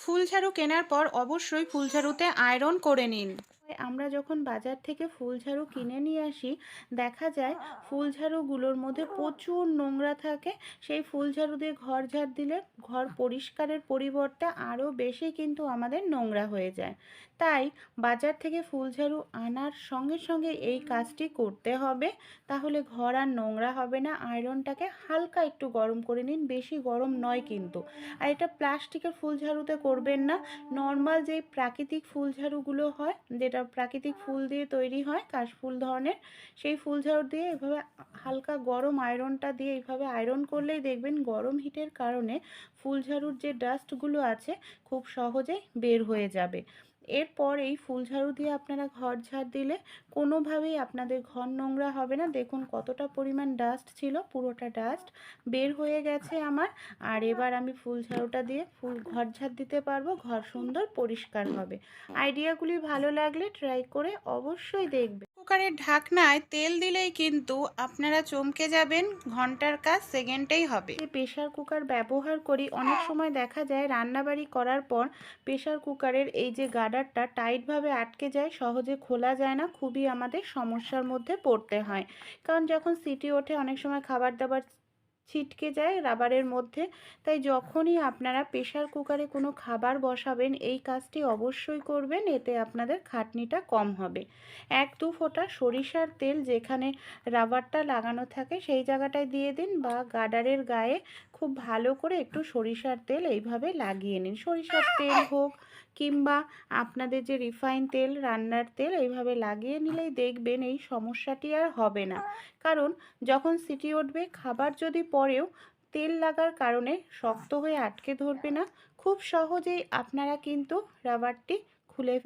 ফুল ঝাড়ু কেনার পর অবশ্যই ফুল ঝাড়ুতে আয়রন করে নিন। আমরা যখন বাজার থেকে ফুল ঝাড়ু কিনে নিয়ে আসি, দেখা যায় ফুলঝাড়ুগুলোর মধ্যে প্রচুর নোংরা থাকে। সেই ফুল ঝাড়ু দিয়ে ঘর ঝাড় দিলে ঘর পরিষ্কারের পরিবর্তে আরও বেশি কিন্তু আমাদের নোংরা হয়ে যায়। তাই বাজার থেকে ফুল ঝাড়ু আনার সঙ্গে সঙ্গে এই কাজটি করতে হবে। তাহলে ঘর আর নোংরা হবে না, আয়রনটাকে হালকা একটু গরম করে নিন, বেশি গরম নয় কিন্তু। আর এটা প্লাস্টিকের ফুলঝাড়ুতে করবেন না। নর্মাল যেই প্রাকৃতিক ফুল ঝাড়ুগুলো হয়, যেটা প্রাকৃতিক ফুল দিয়ে তৈরি হয়, কাশফুল ধরনের। সেই ফুল ঝাড় দিয়ে এভাবে হালকা গরম আয়রনটা দিয়ে এইভাবে আয়রন করলেই দেখবেন গরম হিটের কারণে ফুল ঝাড়ুর যে ডাস্টগুলো আছে, খুব সহজেই বের হয়ে যাবে। এরপর এই ফুলঝাড়ু দিয়ে আপনারা ঘর ঝাড় দিলে কোনোভাবেই আপনাদের ঘর নোংরা হবে না। দেখুন কতটা পরিমাণ ডাস্ট ছিল, পুরোটা ডাস্ট বের হয়ে গেছে আমার। আর এবার আমি ফুলঝাড়ুটা দিয়ে ফুল ঘর ঝাড় দিতে পারব, ঘর সুন্দর পরিষ্কার হবে। আইডিয়াগুলি ভালো লাগলে ট্রাই করে অবশ্যই দেখবে কুকারের ঢাকনায় তেল দিলেই কিন্তু আপনারা চমকে যাবেন, ঘণ্টার কাজ সেকেন্ডেই হবে। প্রেশার কুকার ব্যবহার করি, অনেক সময় দেখা যায় রান্নাবাড়ি করার পর প্রেশার কুকারের এই যে গার্ডারটা টাইটভাবে আটকে যায়, সহজে খোলা যায় না, খুবই আমাদের সমস্যার মধ্যে পড়তে হয়। কারণ যখন সিটি ওঠে, অনেক সময় খাবার দাবার ছিটকে যায় রাবারের মধ্যে। তাই যখনই আপনারা প্রেশার কুকারে কোনো খাবার বসাবেন, এই কাজটি অবশ্যই করবেন। এতে আপনাদের খাটনিটা কম হবে। এক দু ফোঁটা সরিষার তেল যেখানে রাবারটা লাগানো থাকে, সেই জায়গাটায় দিয়ে দিন বা গার্ডারের গায়ে খুব ভালো করে একটু সরিষার তেল এইভাবে লাগিয়ে নিন। সরিষার তেল হোক কিংবা আপনাদের যে রিফাইন তেল, রান্নার তেল, এইভাবে লাগিয়ে নিলেই দেখবেন এই সমস্যাটি আর হবে না। কারণ যখন সিটি উঠবে, খাবার যদি পরেও তেল লাগার কারণে শক্ত হয়ে আটকে ধরবে না। খুব সহজেই আপনারা কিন্তু রাবারটি খুলে